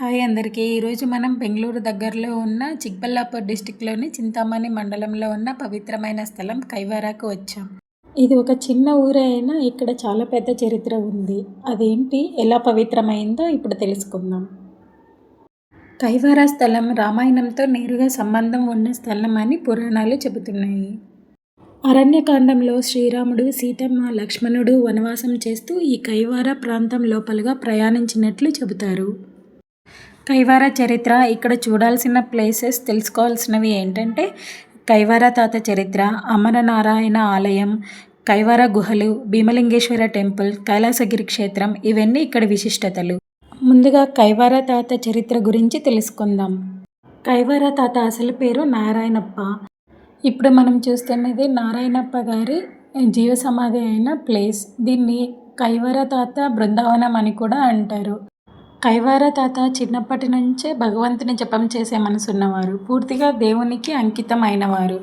Hi అందరికీ. ఈరోజు మనం బెంగళూరు దగ్గరలో ఉన్న చిక్బల్లాపూర్ డిస్టిక్లోని చింతామణి మండలంలో ఉన్న పవిత్రమైన స్థలం కైవారాకు వచ్చాం. ఇది ఒక చిన్న ఊరే అయినా ఇక్కడ చాలా పెద్ద చరిత్ర ఉంది. అదేంటి ఎలా పవిత్రమైందో ఇప్పుడు తెలుసుకుందాం. కైవారా స్థలం రామాయణంతో నేరుగా సంబంధం ఉన్న స్థలం అని పురాణాలు చెబుతున్నాయి. అరణ్యకాండంలో శ్రీరాముడు సీతమ్మ లక్ష్మణుడు వనవాసం చేస్తూ ఈ కైవార ప్రాంతం లోపలగా ప్రయాణించినట్లు చెబుతారు. కైవార చరిత్ర ఇక్కడ చూడాల్సిన ప్లేసెస్ తెలుసుకోవాల్సినవి ఏంటంటే కైవార తాత చరిత్ర అమరనారాయణ ఆలయం కైవార గుహలు భీమలింగేశ్వర టెంపుల్ కైలాసగిరి క్షేత్రం ఇవన్నీ ఇక్కడ విశిష్టతలు. ముందుగా కైవార తాత చరిత్ర గురించి తెలుసుకుందాం. కైవార తాత అసలు పేరు నారాయణప్ప. ఇప్పుడు మనం చూస్తున్నది నారాయణప్ప గారి జీవ సమాధి అయిన ప్లేస్ దీన్ని కైవార తాత బృందావనం అని కూడా అంటారు. కైవార తాత చిన్నప్పటి నుంచే భగవంతుని జపం చేసే మనసున్నవారు. పూర్తిగా దేవునికి అంకితం అయినవారు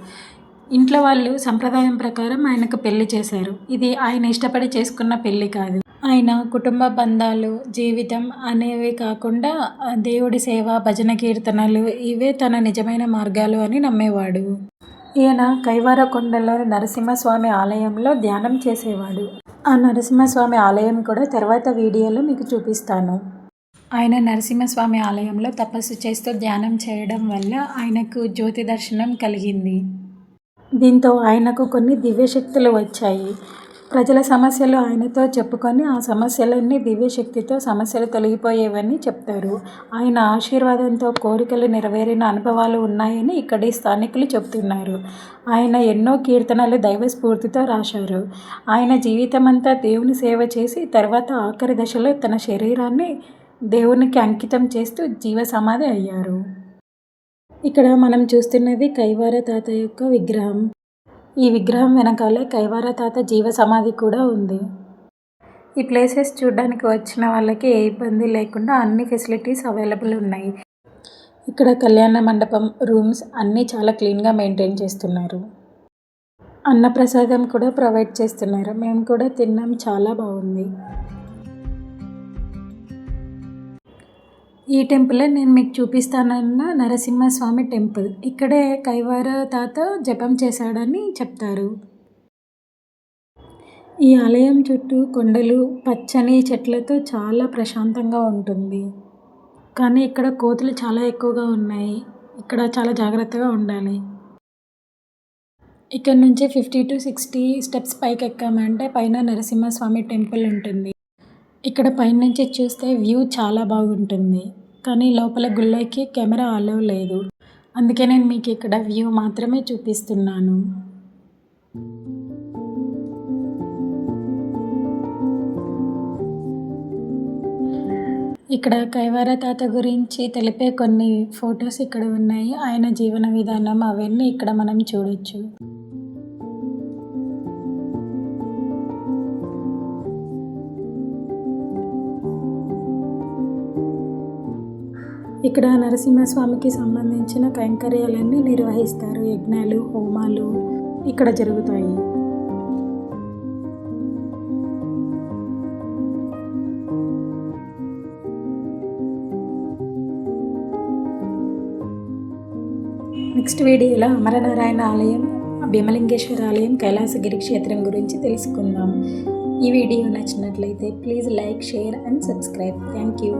ఇంట్లో వాళ్ళు సంప్రదాయం ప్రకారం ఆయనకు పెళ్ళి చేశారు. ఇది ఆయన ఇష్టపడి చేసుకున్న పెళ్ళి కాదు. ఆయన కుటుంబ బంధాలు జీవితం అనేవి కాకుండా దేవుడి సేవ భజన కీర్తనలు ఇవే తన నిజమైన మార్గాలు అని నమ్మేవాడు. ఈయన కైవార కొండలోని నరసింహస్వామి ఆలయంలో ధ్యానం చేసేవాడు. ఆ నరసింహస్వామి ఆలయం కూడా తర్వాత వీడియోలో మీకు చూపిస్తాను. ఆయన నరసింహస్వామి ఆలయంలో తపస్సు చేస్తూ ధ్యానం చేయడం వల్ల ఆయనకు జ్యోతి దర్శనం కలిగింది. దీంతో ఆయనకు కొన్ని దివ్యశక్తులు వచ్చాయి. ప్రజల సమస్యలు ఆయనతో చెప్పుకొని ఆ సమస్యలన్నీ దివ్యశక్తితో సమస్యలు తొలగిపోయేవని చెప్తారు. ఆయన ఆశీర్వాదంతో కోరికలు నెరవేరిన అనుభవాలు ఉన్నాయని ఇక్కడి స్థానికులు చెబుతున్నారు. ఆయన ఎన్నో కీర్తనలు దైవ స్ఫూర్తితో రాశారు. ఆయన జీవితమంతా దేవుని సేవ చేసి తర్వాత ఆఖరి దశలో తన శరీరాన్ని దేవునికి అంకితం చేస్తూ జీవ సమాధి అయ్యారు. ఇక్కడ మనం చూస్తున్నది కైవార తాత యొక్క విగ్రహం. ఈ విగ్రహం వెనకాలే కైవార తాత జీవ సమాధి కూడా ఉంది. ఈ ప్లేసెస్ చూడడానికి వచ్చిన వాళ్ళకి ఏ ఇబ్బంది లేకుండా అన్ని ఫెసిలిటీస్ అవైలబుల్ ఉన్నాయి. ఇక్కడ కళ్యాణ మండపం రూమ్స్ అన్నీ చాలా క్లీన్గా మెయింటైన్ చేస్తున్నారు. అన్నప్రసాదం కూడా ప్రొవైడ్ చేస్తున్నారు. మేము కూడా తిన్నాం చాలా బాగుంది. ఈ టెంపులే నేను మీకు చూపిస్తానన్న నరసింహస్వామి టెంపుల్. ఇక్కడే కైవార తాత జపం చేశాడని చెప్తారు. ఈ ఆలయం చుట్టూ కొండలు పచ్చని చెట్లతో చాలా ప్రశాంతంగా ఉంటుంది. కానీ ఇక్కడ కోతులు చాలా ఎక్కువగా ఉన్నాయి. ఇక్కడ చాలా జాగ్రత్తగా ఉండాలి. ఇక్కడ నుంచి ఫిఫ్టీ టు సిక్స్టీ స్టెప్స్ పైకి ఎక్కామంటే పైన నరసింహస్వామి టెంపుల్ ఉంటుంది. ఇక్కడ పైనుంచి చూస్తే వ్యూ చాలా బాగుంటుంది. కానీ లోపల గుళ్ళకి కెమెరా అలవ్ లేదు. అందుకే నేను మీకు ఇక్కడ వ్యూ మాత్రమే చూపిస్తున్నాను. ఇక్కడ కైవార తాత గురించి తెలిపే కొన్ని ఫొటోస్ ఇక్కడ ఉన్నాయి. ఆయన జీవన విధానం అవన్నీ ఇక్కడ మనం చూడొచ్చు. ఇక్కడ నరసింహస్వామికి సంబంధించిన కైంకర్యాలన్నీ నిర్వహిస్తారు. యజ్ఞాలు హోమాలు ఇక్కడ జరుగుతాయి. నెక్స్ట్ వీడియోలో అమరనారాయణ ఆలయం భీమలింగేశ్వర ఆలయం కైలాసగిరి క్షేత్రం గురించి తెలుసుకుందాం. ఈ వీడియో నచ్చినట్లయితే please like share and subscribe. Thank you.